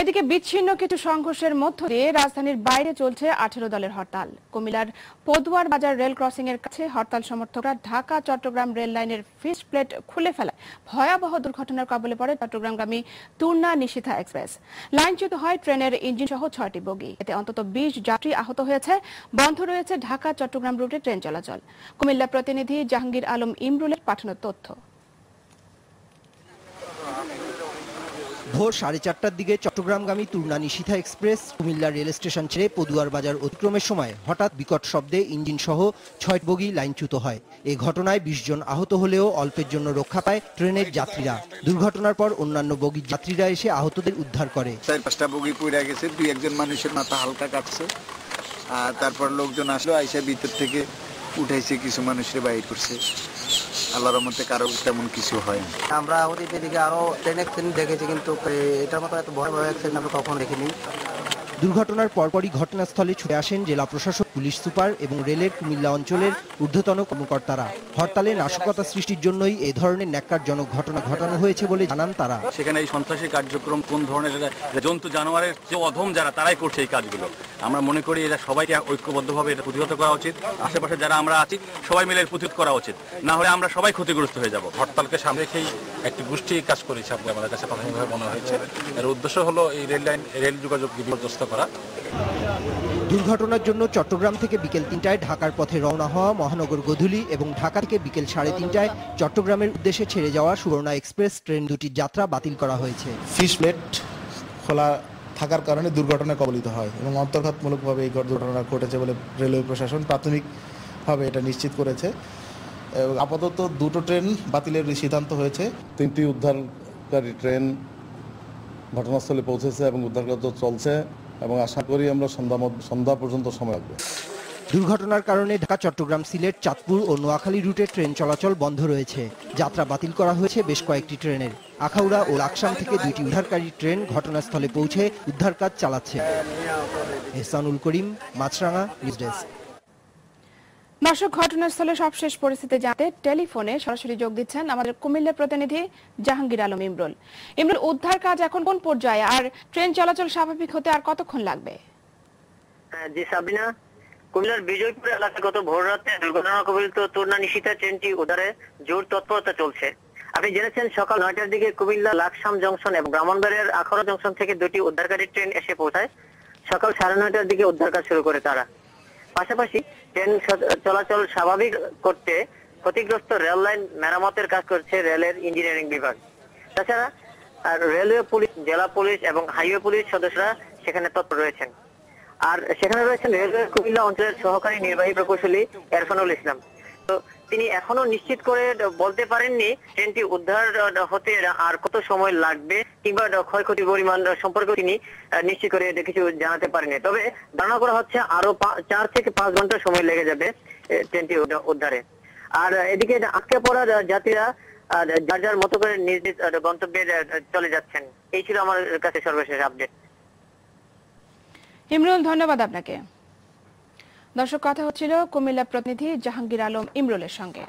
এদিকে বিচ্ছিন্ন কিছু সংঘর্ষের মধ্য দিয়ে রাজধানীর বাইরে চলছে আঠেরো দলের হরতাল। কুমিল্লার পদুয়ার বাজার রেল ক্রসিং এর কাছে হরতাল সমর্থকরা ঢাকা, চট্টগ্রাম রেল লাইনের ফিস প্লেট খুলে ফেলায়। ভয়াবহ দুর্ঘটনার কবলে পড়ে চট্টগ্রামগামী তুর্না নিশিথা এক্সপ্রেস। লাইনচ্যুত হয় ট্রেনের ইঞ্জিন সহ ছয়টি বগি। এতে অন্তত বিশ যাত্রী আহত হয়েছে। বন্ধ রয়েছে ঢাকা, চট্টগ্রাম রুটে ট্রেন চলাচল। কুমিল্লা প্রতিনিধি জাহাঙ্গীর আলম ইমরুলের পাঠানো তথ্য। ভোর সাড়ে চারটার দিকে চট্টগ্রামগামী Turna Nishitha express Comilla rail station ছেড়ে পদুয়ার বাজার অতিক্রমের সময় হঠাৎ বিকট শব্দে ইঞ্জিন সহ ছয় বগি লাইনচ্যুত হয়। এ ঘটনায় বিশ জন আহত হলেও অল্পের জন্য রক্ষা পায় ট্রেনের যাত্রীরা। দুর্ঘটনার পর অন্যান্য বগির যাত্রীরা এসে আহতদের উদ্ধার করে। চার পাঁচটা বগি পড়ে গেছে, দুই একজন মানুষের মাথা হালকা কাটছে আর তারপর লোকজন আসলো, আইসা ভিতর থেকে উঠাইছে, কিছু মানুষের বাইর করছে। আল্লাহর মধ্যে কারও তেমন কিছু হয় আমরা অতীত এদিকে আরও ট্রেন অ্যাক্সিডেন্ট দেখেছি কিন্তু এটার মতো এত ভয় ভয় অ্যাক্সিডেন্ট আমরা কখনো দেখিনি। দুর্ঘটনার পরপরই ঘটনাস্থলে ছুটে আসেন জেলা প্রশাসক। পুলিশ সুপার এবং রেলের কুমিল্লা অঞ্চলের ঊর্ধ্বতন কর্মকর্তারা। হরতালে নাশকতা সৃষ্টির জন্যই এ ধরনের ন্যাক্কারজনক ঘটনা ঘটানো হয়েছে বলে জানান তারা। সেখানে এই সন্ত্রাসী কার্যক্রম কোন ধরনের জন্তু, জানোয়ারের যে অধম যারা, তারাই করছে এই কাজগুলো। আমরা মনে করি এরা সবাইকে ঐক্যবদ্ধভাবে এটা প্রতিহত করা উচিত। আশেপাশে যারা আমরা আছি, সবাই মিলে প্রতিহত করা উচিত। না হলে আমরা সবাই ক্ষতিগ্রস্ত হয়ে যাব। হরতালকে সামনে রেখেই একটি গোষ্ঠী কাজ করেছে আপনি আমাদের কাছে প্রাথমিকভাবে মনে হয়েছে। এর উদ্দেশ্য হলো এই রেল লাইন রেল যোগাযোগ বিপর্যস্ত করা। দুর্ঘটনার জন্য চট্টগ্রাম থেকে বিকেল তিনটায় ঢাকার পথে রওনা হওয়া মহানগর গধূলি এবং ঢাকা থেকে বিকেল সাড়ে তিনটায় চট্টগ্রামের উদ্দেশ্যে ছেড়ে যাওয়া সুবর্ণা এক্সপ্রেস ট্রেন দুটির যাত্রা বাতিল করা হয়েছে। ফিশ প্লেট খোলা থাকার কারণে দুর্ঘটনায় কবলিত হয় এবং অন্তর্ঘাতমূলকভাবে এই দুর্ঘটনা ঘটেছে বলে রেলওয়ে প্রশাসন প্রাথমিকভাবে এটা নিশ্চিত করেছে। আপাতত দুটো ট্রেন বাতিলের সিদ্ধান্ত হয়েছে। তিনটি উদ্ধারকারী ট্রেন ঘটনাস্থলে পৌঁছেছে এবং উদ্ধার কার্য চলছে। এবং আশা করি আমরা সন্ধ্যা সন্ধ্যা পর্যন্ত সময় লাগবে দুর্ঘটনার কারণে ঢাকা, চট্টগ্রাম, সিলেট, চাঁদপুর ও নোয়াখালী রুটে ট্রেন চলাচল বন্ধ রয়েছে। যাত্রা বাতিল করা হয়েছে বেশ কয়েকটি ট্রেনের। আখাউড়া ও লাকসাম থেকে দুটি উদ্ধারকারী ট্রেন ঘটনাস্থলে পৌঁছে উদ্ধার কাজ চালাচ্ছে। Ehsanul Karim, Maasranga, news desk. দর্শক ঘটনাস্থলে সবশেষ পরিস্থিতি জানতে টেলিফোনে সরাসরি যোগ দিচ্ছেন আমাদের কুমিল্লার প্রতিনিধি জাহাঙ্গীর আলম ইমরুল। ইমরুল উদ্ধার কাজ এখন কোন পর্যায়ে? আর ট্রেন চলাচল স্বাভাবিক হতে আর কতক্ষণ লাগবে? হ্যাঁ, জি সাবিনা। কুমিল্লার বিজয়পুর এলাকায় গত ভোর রাতে দুর্ঘটনা কবলিত তুর্না নিশিতা ট্রেনটি উদ্ধারে জোর তৎপরতা চলছে। আপনি জেনেছেন সকাল নয়টার দিকে কুমিল্লা লাকসাম জংশন এবং ব্রাহ্মণবাড়িয়ার আখড়া জংশন থেকে দুটি উদ্ধারকারী ট্রেন এসে পৌঁছায়। সকাল সাড়ে নয়টার দিকে উদ্ধার কাজ শুরু করে তারা। পাশাপাশি ট্রেন চলাচল স্বাভাবিক করতে ক্ষতিগ্রস্ত রেল লাইন মেরামতের কাজ করছে রেলের ইঞ্জিনিয়ারিং বিভাগ। তাছাড়া, আর রেলওয়ে পুলিশ, জেলা পুলিশ এবং হাইওয়ে পুলিশ সদস্যরা সেখানে তৎপর রয়েছেন। আর সেখানে রয়েছেন রেলওয়ে কুমিল্লা অঞ্চলের সহকারী নির্বাহী প্রকৌশলী এরফানুল ইসলাম। তিনি এখনও নিশ্চিত করে বলতে পারেননি ট্রেনটি উদ্ধার হতে আর কত সময় লাগবে কিংবা ক্ষয়ক্ষতির পরিমাণ সম্পর্কে তিনি নিশ্চিত করে কিছু জানাতে পারেনি তবে ধারণা করা হচ্ছে আরও চার থেকে পাঁচ ঘণ্টা সময় লেগে যাবে ট্রেনটি উদ্ধার- আর এদিকে আটকে পড়া যাত্রীরা যার যার মতো করে নিজ নিজ গন্তব্যে চলে যাচ্ছেন। এই ছিল আমার কাছে সর্বশেষ আপডেট ইমরুল ধন্যবাদ আপনাকে। দর্শক কথা হচ্ছিল কুমিল্লা প্রতিনিধি জাহাঙ্গীর আলম ইমরুলের সঙ্গে।